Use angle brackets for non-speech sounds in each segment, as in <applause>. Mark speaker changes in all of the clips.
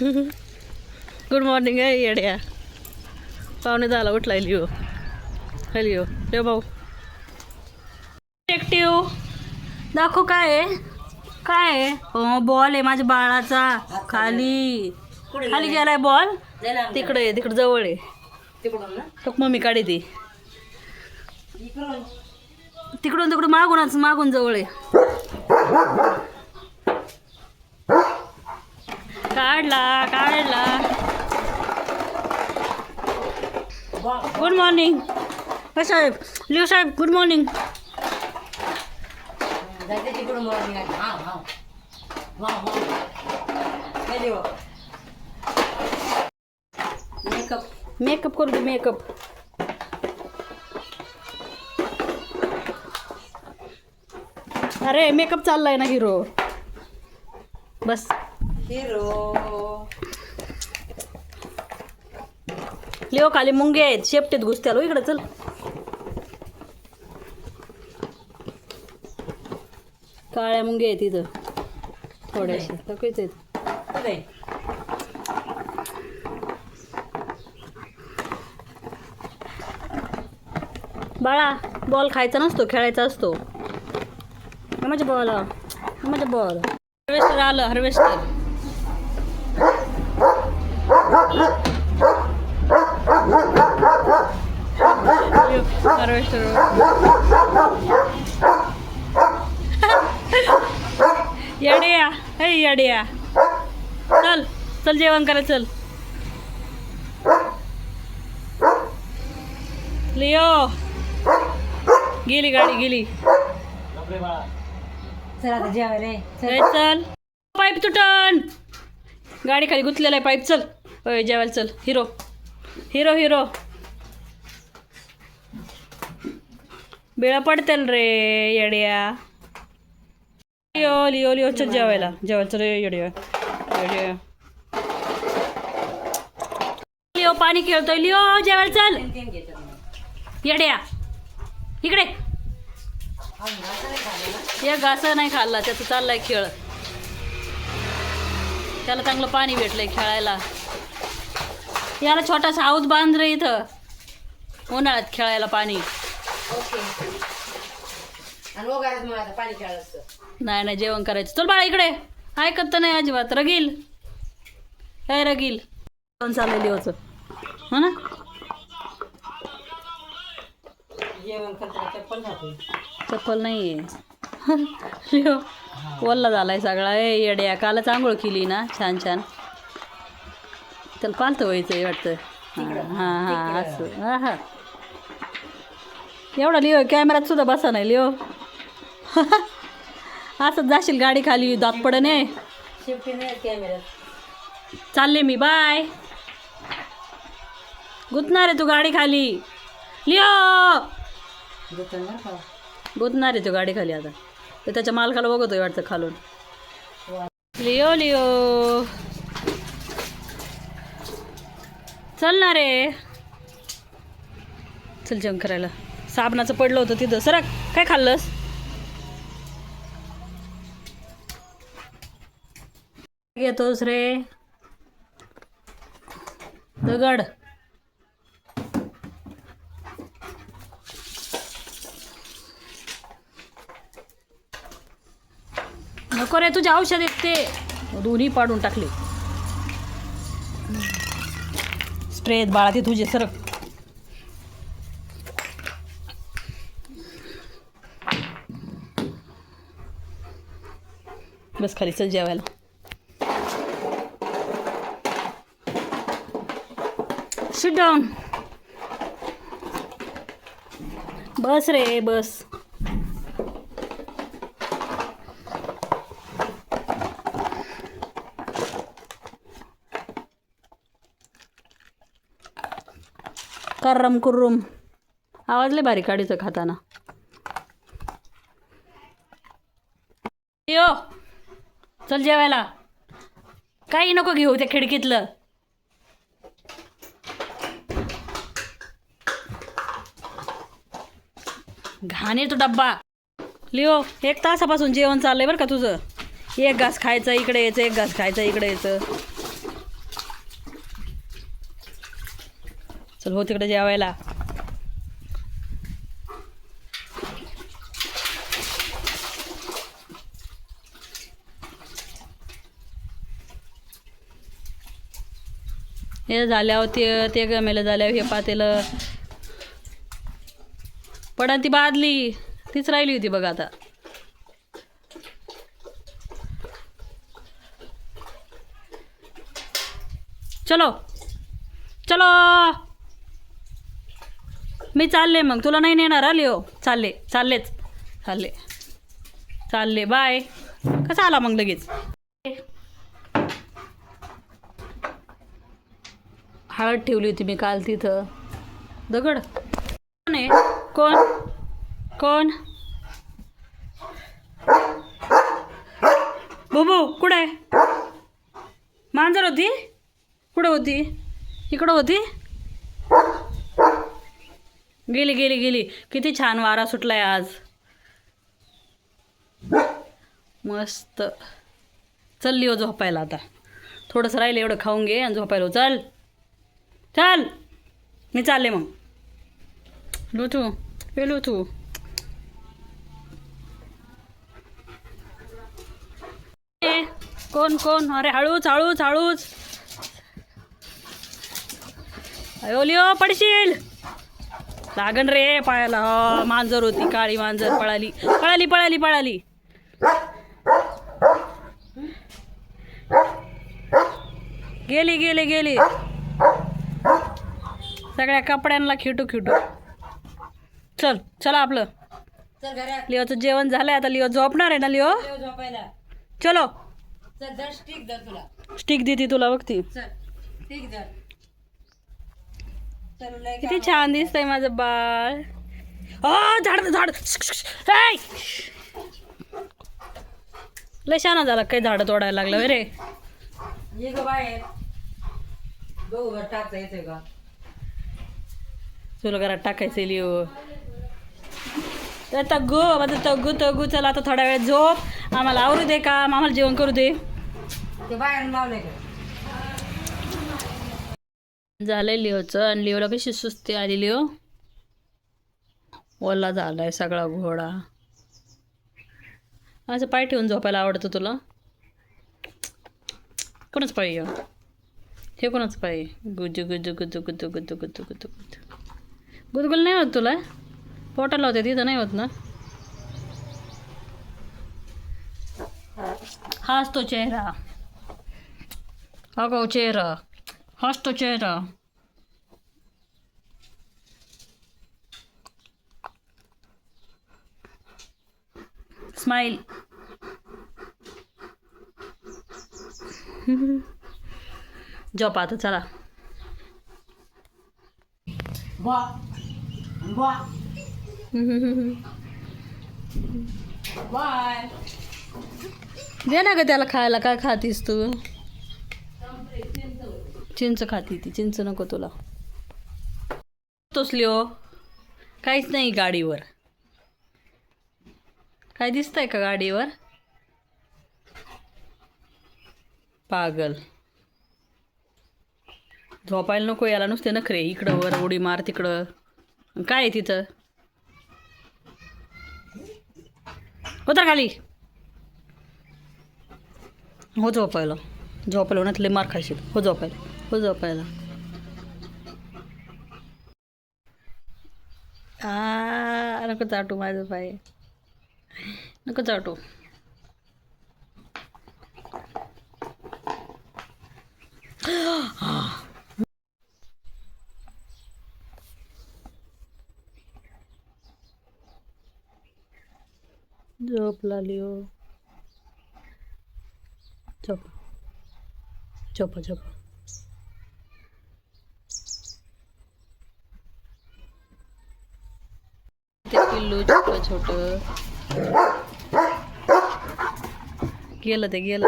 Speaker 1: Good morning आहे येड्या. पाहुणे झाला उठलाय लिओ. हे लिओ लिओ भाऊ. ऍक्टिव्ह दाखव काय आहे? काय आहे? हो बॉल आहे माझ्या बाळाचा. खाली. खाली गेलाय? बॉल तिकडे आहे तिकडे जवळ आहे. तो मम्मी काढे ती. तिकडून तिकडून मागूनच मागून जवळ आहे. काढला काढला. गुड मॉर्निंग हो साहेब. लिओ साहेब गुड मॉर्निंग
Speaker 2: तिकडून मॉर्निंग हा हा. मेकअप
Speaker 1: मेकअप करू दे मेकअप अरे मेकअप चाललाय ना हिरो. बस.
Speaker 2: हिरो
Speaker 1: लिओ खाली मुंगे आहेत शेपटीत घुसत्यालो इकडे चल. काळ्या मुंगे आहेत इथं थोड्याशा सगळेच आहेत.
Speaker 2: कुठे?
Speaker 1: बाळा बॉल खायचा नसतो खेळायचा असतो. हे माझ्या बॉल हे माझ्या बॉल हार्वेस्टर आलं हार्वेस्टर. हार्वेस्टर <laughs> येड्या हे येड्या. चल चल जेवण करा चल. लिओ. गेली गाडी गेली.
Speaker 2: चल आता जेवायला
Speaker 1: चल. पाईप तुटन. गाडी खाली गुंतलेला आहे पाईप चल. होय जेवायला चल. हिरो. Hero hero. बेळा पडतील रे येड्या. लिओ लिओ लिओ चल जेवायला. जेवायचं रे येड्या. येड्या. लिओ पाणी खेळतोय. लिओ जेवायला चल. येड्या. इकडे.
Speaker 2: ये घास नाही खाल्ला
Speaker 1: त्याचा चाललाय खेळ. त्याला चांगलं पाणी भेटलंय खेळायला. याला छोटासा हाऊस बांध रे इथं. उन्हाळ्यात खेळायला पाणी.
Speaker 2: ओके आणि आता पाणी असतं.
Speaker 1: नाही नाही जेवण करायचं. चल बाळा इकडे. ऐकत तर नाही अजिबात. रगील. काय रगील. जेवण चाललेली होतं हो ना?
Speaker 2: जेवण करताना चप्पल
Speaker 1: नाही आहे वल्ला झालाय सगळा. ए येड्या कालच आंघोळ केली ना? छान छान. त्याला पालतं व्हायचं वाटतं. हां हां असं. हां हां एवढा लिओ कॅमेऱ्यात सुद्धा बसा नाही लिओ. <laughs> असंच जाशील गाडी खाली दात पडं चालले मी बाय. गुतणार आहे तू गाडी खाली. लिओ!
Speaker 2: ना
Speaker 1: गुतणार आहे तू गाडी खाली आता. तर त्याच्या मालकाला बघतोय वाटतं खालून. Leo Leo. चल ना रे चल जेवण करायला. साबणाचं पडलं होतं तिथं. सर काय खाल्लंस? घेतोस रे दगड नको रे तुझ्या औषध येत ते. दोन्ही पाडून टाकले. स्प्रे बाळा ते तुझे सर. बस खाली चल जेवायला. सिट डाऊन बस रे बस कर्रम कुर्रुम आवाज लय भारी काढीचं खाताना. यो चल जेवायला. काही नको घेऊ त्या खिडकीतलं. घाण येतो तो डब्बा. लिओ एक तासापासून जेवण चाललंय बरं का तुझं? एक घास खायचं इकडे यायचं एक घास खायचं इकडे यायचं. चल हो तिकडे जेवायला. हे झाल्यावर ते ते गमेलं झाल्यावर हे पातेलं. पण ती बादली. तीच राहिली होती बघ आता. चलो. चलो. मी चालले मग. तुला नाही नेणार आली हो चालले. चाललेच. चालले. चालले. बाय. कसा आला मग लगेच? हळद ठेवली होती मी काल तिथं. दगड? कोण? बुबू कुठं? आहे मांजर होती? कुठं होती? इकडं होती? गेली गेली गेली. किती छान वारा सुटलाय आज. मस्त. चल लिओ झोपायला आता. थोडंसं राहिलं एवढं खाऊन घे आणि झोपायला चल. चल. मी चालले मग. लुथू हे लुथू ए, कोण कोण? अरे हळूच हळूच हळूच. अयो लिओ पडशील? लागन रे पायाला. हा, मांजर होती काळी मांजर पळाली. पळाली पळाली पळाली. गेली गेली गेली. सगळ्या कपड्यांना खिटू खिटू. चल चला आपलं. लिओचं जेवण झालंय आता लिओ झोपणार आहे ना लिओ
Speaker 2: झोपायला.
Speaker 1: चलो.
Speaker 2: चल धर स्टिक धर तुला.
Speaker 1: स्टिक देते तुला बघती.
Speaker 2: चल स्टिक धर. चल लय
Speaker 1: किती छान दिसतंय माझं बाळ. ओ झाड झाड. ऐ! लय शाना झाला काही झाडं तोडायला लागलं रे
Speaker 2: ये ग बाहेर. बघू बरं टाकता येते का?
Speaker 1: तुला घरात टाकायचं लिओ. तर तग्गू माझं तग्गू तग्गू चला आता थोड्या वेळ झोप. आम्हाला आवरू दे का आम्हाला जेवण करू दे.
Speaker 2: ते बाहेर लावलंय
Speaker 1: झालंय लिओचं आणि लिओला कशी सुस्ती आली लिओ? ओला झालाय सगळा घोडा. असं पाय ठेवून झोपायला आवडतं तुला? कोणच पाय हे कोणाच पाय गुजू गुजू गुजू गुजू गुजू गुजू गुजू गुजू. गुदगुल नाही होत तुला? पोटाला होते तिथं नाही होत ना? हाच तो चेहरा. Ago Cera. Hast du Cera? Smile. झोप आता चला दे ना ग त्याला खायला काय खातीस तू चिंच खाती ती. चिंच नको तुला. तोसली हो. काहीच नाही गाडीवर. काय दिसतंय का गाडीवर? पागल. झोपायला नको याला नुसते नखरे. इकडं वर उडी मार तिकडं. काय आहे तिथं? उतर खाली. हो झोपायला. झोपायला ना तुला मार खायशील हो झोपायला. हो झोपायला. आ नको चाटू माझं पाय. नको चाटू. झोप लागली झोप. झोप झोप ते पिल्लू छोटं. गेलं ते गेलं.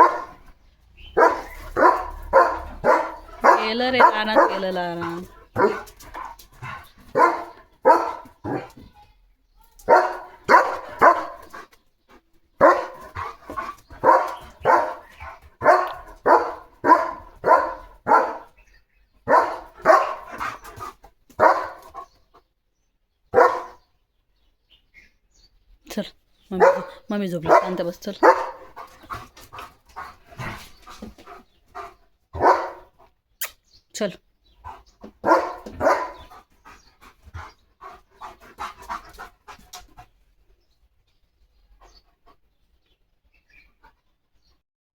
Speaker 1: गेलं रे लहानात गेलं लहान मम्मी मम्मी झोपली. शांत बस चल. चल.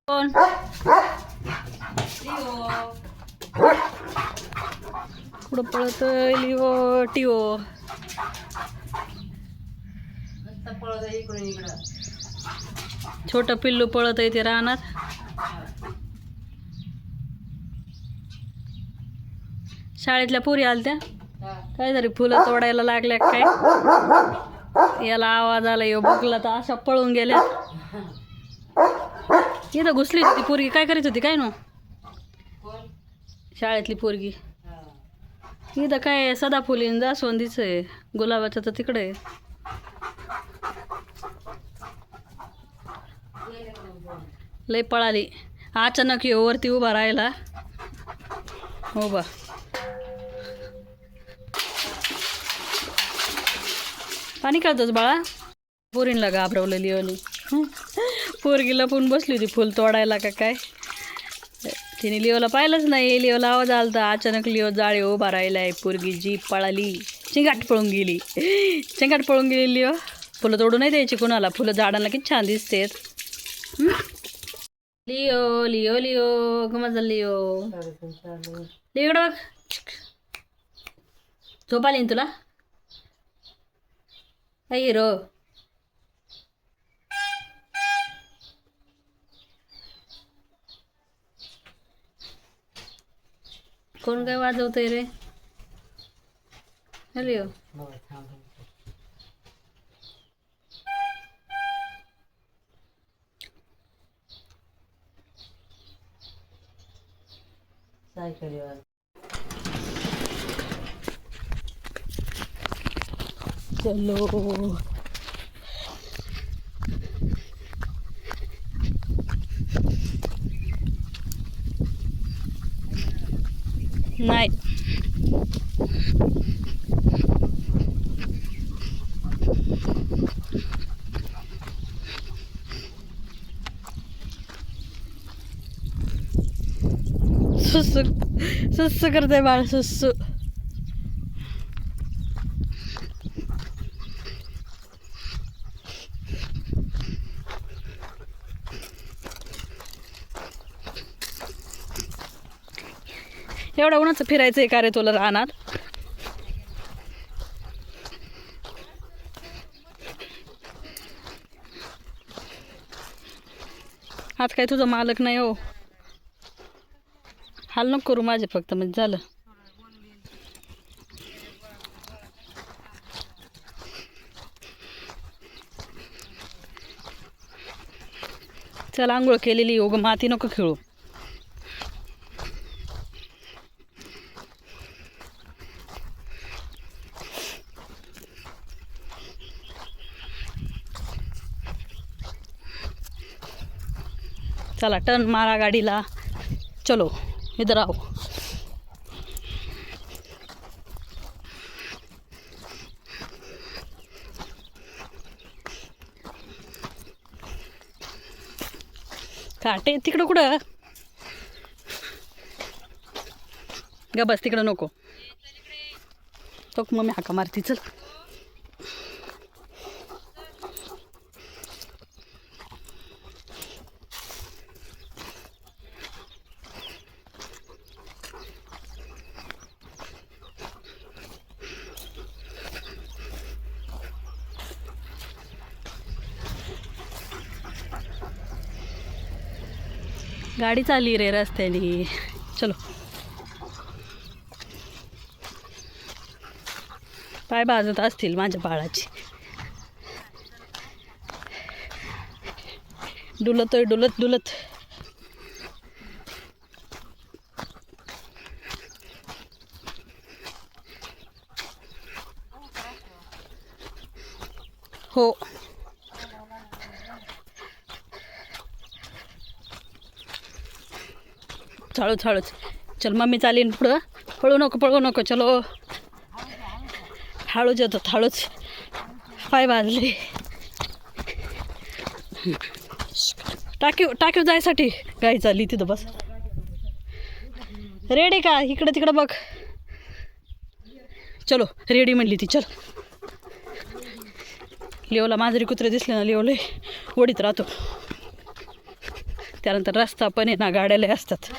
Speaker 1: कोण? कुठं पळत लिओ? टिओ.
Speaker 2: पळत इकडे इकडं.
Speaker 1: छोटं पिल्लू पळत आहे ते राहणार. शाळेतल्या पुरी आलत्या?
Speaker 2: हा.
Speaker 1: काहीतरी फुलं तोडायला लागल्या काय? याला आवाज आला यो बघला तर अशा पळून गेल्या. इथं घुसली होती पोरगी. काय करीत होती? काय नो? शाळेतली पोरगी. इथं काय सदाफुलीन जास्वंदीच आहे. गुलाबाचं तर तिकडे आहे
Speaker 2: गेले का मग दोन?
Speaker 1: लय पळाली. अचानक यो वरती उभा राहिला. हो बा. पाणी काढतोच बाळा? पोरींला घाबरवलं ओली पोरगी लपून बसली होती फुल तोडायला का काय? तिने लिओला पाहिलंच नाही. लिओला आवाज आला तर अचानक लिओ जाळी उभा राहिलाय. पोरगी जी पळाली. चिंगाट पळून गेली. चिंगाट पळून गेली लिओ. फुलं तोडू नाही द्यायची कुणाला. फुलं झाडांना किती छान दिसतेत. लिओ लिओ लिओ गमत लिओ
Speaker 2: साडेतीन चालू.
Speaker 1: लिओ इकडं बघ झोप आली ना तुला काय हिरो कोण काय वाजवतंय रे हा, लिओ
Speaker 2: 大距離
Speaker 1: は。じゃろう。ない。सुस्सू सुस्सू करते बाळ सुस्सू एवढ्या उन्हाचं फिरायचं आहे का रे तुला रानात आज काय तुझा मालक नाही हो हाल नको करू माझे फक्त म्हणजे झालं. चला आंघोळ केलेली योग माती नको खेळू. चला टर्न मारा गाडीला. चलो. इधर आओ। काटे तिकडं कुठं? ग बस तिकडं नको. तो मम्मी हाका मारती चल. गाडी चालली रे रस्त्याने. चलो. पाय बाजूत असतील माझ्या बाळाची. डुलतोय डुलत डुलत. हो. हळूच हळूच चल मम्मी चालीन पुढं. पळू नको पळू नको. चलो. हळूच येतो हळूच पाय बाजले टाकीव टाकीव जायसाठी. गाई चालली तिथं बस. रेडी का? इकडं तिकडं बघ. चलो रेडी म्हणली ती. चल. लिओला मांजरी कुत्रे दिसले ना लिओले ओढीत राहतो. त्यानंतर रस्ता पण आहे ना गाड्याला असतात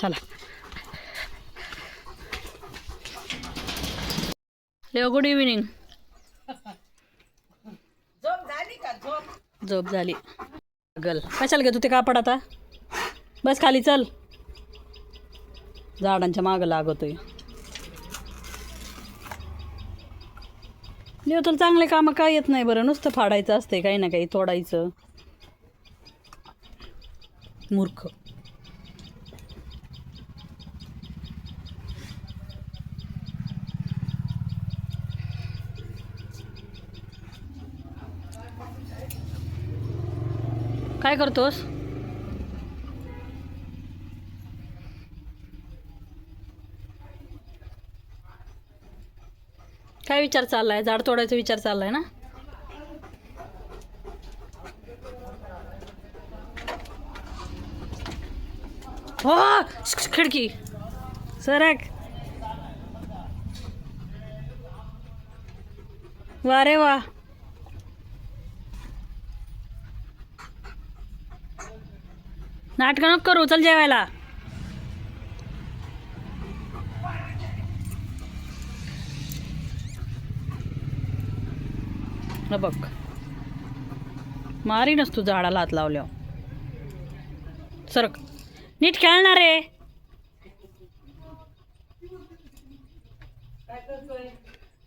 Speaker 1: चला लेव गुड इव्हिनिंग झोप झाली गल कशाला घेतो ते कापड आता? बस खाली चल. झाडांच्या मागं लागतोय. लिओ तुला चांगले कामं काय येत नाही बरं? नुसतं फाडायचं असते काही ना काही तोडायचं. मूर्ख. काय करतोस? काय विचार चाललाय? झाड तोडायचा विचार चाललाय ना? हो खिडकी. सरक. वा रे वा. नाटकं नको करू चल जेवायला. बघ. मारी तू झाडाला हात लावल्यावर. सरक. नीट खेळणार रे.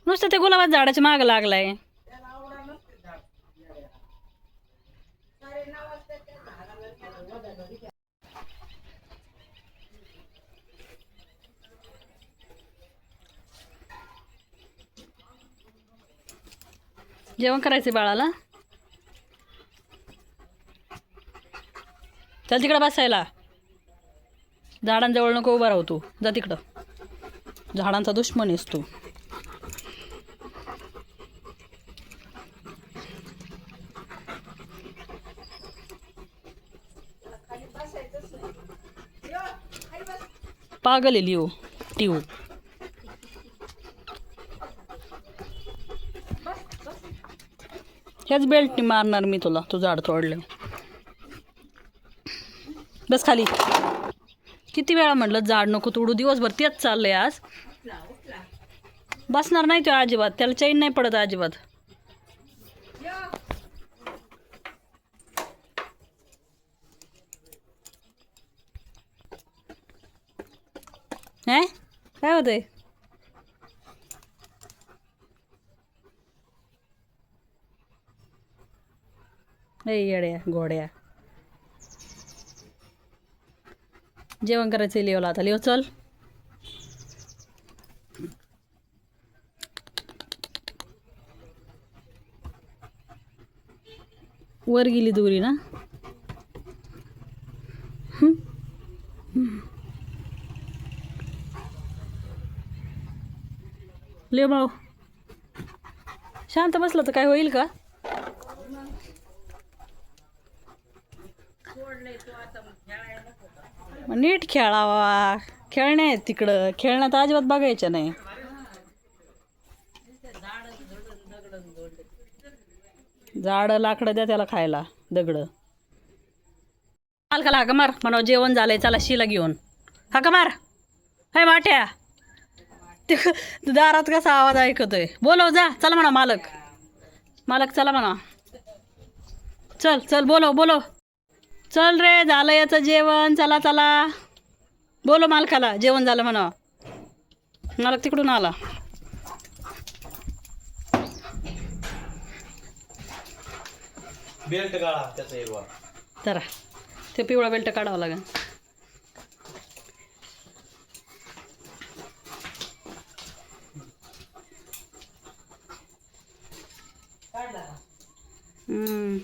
Speaker 1: नुसतं ते गुलाबात झाडाच्या माग लागलाय. जेवण करायचं बाळाला. चल तिकडं बसायला. झाडांजवळ नको उभा राहू तू. जा तिकडं. झाडांचा दुश्मन आहेस तू. पागल आहे लिओ टिओ ह्याच बेल्टनी मारणार मी तुला तू झाड तोडलं. बस खाली. किती वेळा म्हटलं झाड नको तोडू दिवसभर तेच चाललंय आज. बसणार नाही तो अजिबात त्याला चैन नाही पडत अजिबात. काय होतंय? येड्या. घोड्या. जेवण करायचं लिओला आता. लिओ चल. वर गेली दुरी ना? लिओ भाऊ शांत बसलं तर काय होईल का? नीट खेळावा. खेळणे आहेत तिकडं. खेळण्यात अजिबात बघायचं नाही. झाडं लाकडं द्या त्याला खायला. दगड. मालकाला का मार. म्हणा जेवण झालंय चला शिला घेऊन. हाका मार. हाय माठ्या ते दारात कसा आवाज ऐकतोय? बोलव जा. चला म्हणा मालक. मालक चला म्हणा. चल चल बोलव बोलव. चल रे झालं याचं जेवण. चला चला. बोलो मालकाला जेवण झालं म्हणा. मालक तिकडून आला.
Speaker 3: बेल्ट काढा त्याचा हिरवा.
Speaker 1: तर ते पिवळा बेल्ट काढावा लागेल. हम्म.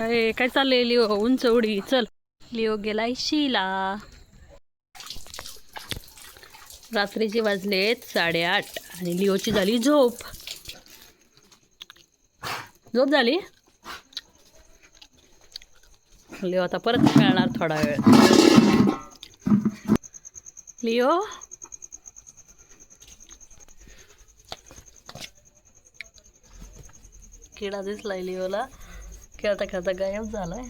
Speaker 1: अरे काय चाललंय लिओ? उंच उडी. चल. लिओ गेलाय शिला. रात्रीचे वाजलेत साडेआठ आणि लिओची झाली झोप. झोप झाली? लिओ आता परत खेळणार थोडा वेळ. लिओ? किडा दिसलाय लिओला. खेळता खेळता गायब झालाय.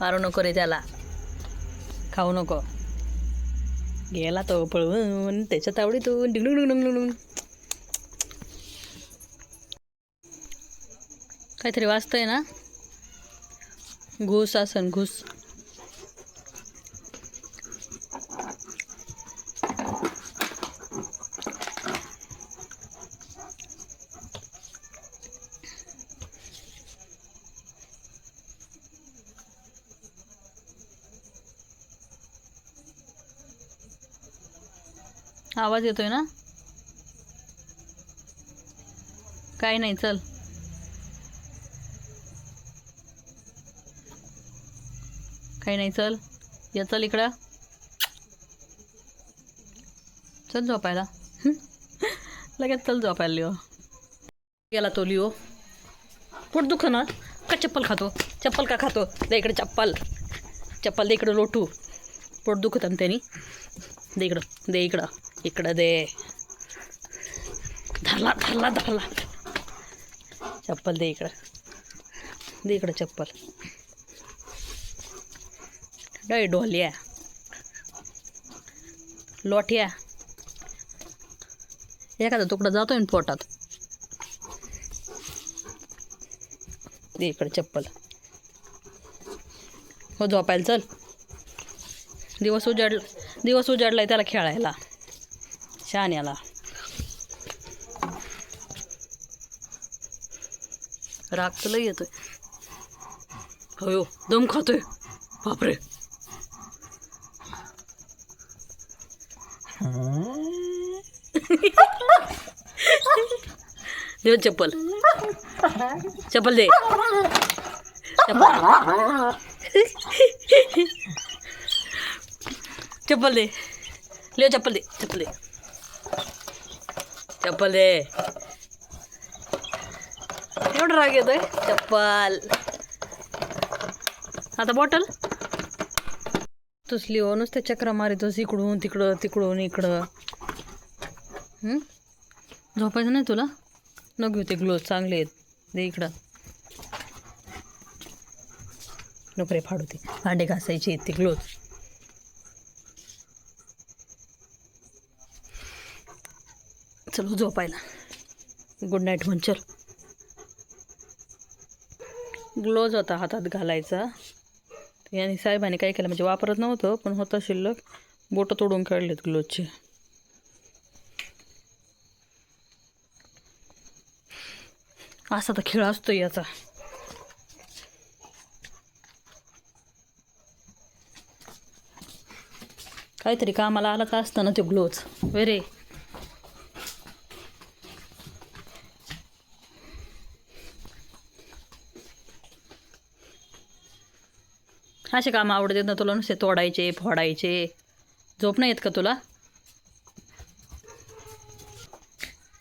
Speaker 1: मारू नको रे त्याला. खाऊ नको. गेला तो पळवून त्याच्या तावडीतून. डिंगडुंग डिंगडुंग डिंगडुंग. काहीतरी वाचतंय ना? घुस असन घुस. आवाज येतोय ना? काही नाही चल. काही नाही चल. या चल इकडं. चल झोपायला. <laughs> लगेच चल झोपायला लिओ. गेला तो लिओ. पोट दुख ना का चप्पल खातो? चप्पल का खातो? दे इकडे चप्पल. चप्पल दे इकडं लोटू. पोट दुखत आणि त्यांनी. दे इकडं दे इकडं. इकडं दे. धरला धरला धरला. चप्पल दे इकडं. दे इकडं चप्पल. डय ढोल्या लोट्या एखादा तुकडा जातोय ना पोटात. दे इकडं चप्पल. हो झोपायला चल. दिवस उजाडला दिवस उजाडलाय त्याला खेळायला. शहाण्याला. राग तर लई येतोय. हो दम खातोय. बापरे. दे चप्पल. चप्पल दे. चप्पल. चप्पल दे. लिओ चप्पल दे चप्पल दे. चप्पल दे. एवढं राग येतोय? चप्पल. आता बॉटल? तुसली हो नुसते चक्र मारितोस इकडून तिकडं तिकडून इकडं. झोपायचं नाही तुला? न घेऊ ते ग्लोज चांगले आहेत. दे इकडं. नोकरे फाडू ते. भांडे घासायचे आहेत ते ग्लोज चल झोपायला. गुड नाईट म्हण चल. ग्लोज होता हातात घालायचा. आणि साहेबांनी काय केलं म्हणजे वापरत नव्हतं पण होता शिल्लक. बोटं तोडून काढलेत ग्लोजचे असा तर खेळ असतो याचा. काहीतरी कामाला आलाच असतं ना ते ग्लोज वेरे असे काम आवडतात ना तुला नुसते तोडायचे फोडायचे. झोप नाही येत का तुला?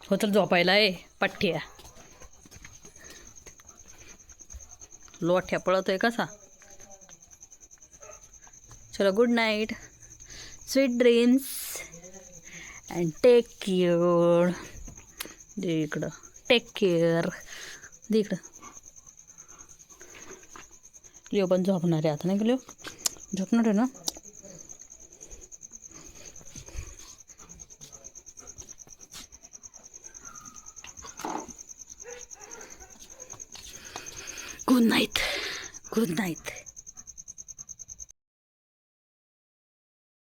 Speaker 1: हो चल झोपायला आहे. पठ्ठ्या लोठ्या पळतोय कसा? चलो good night sweet dreams and take care इकडं. टेक केअर इकडं. लिओ पण झोपणार आहे आता नाही का लिओ झोपणार आहे ना गुड नाईट गुड नाईट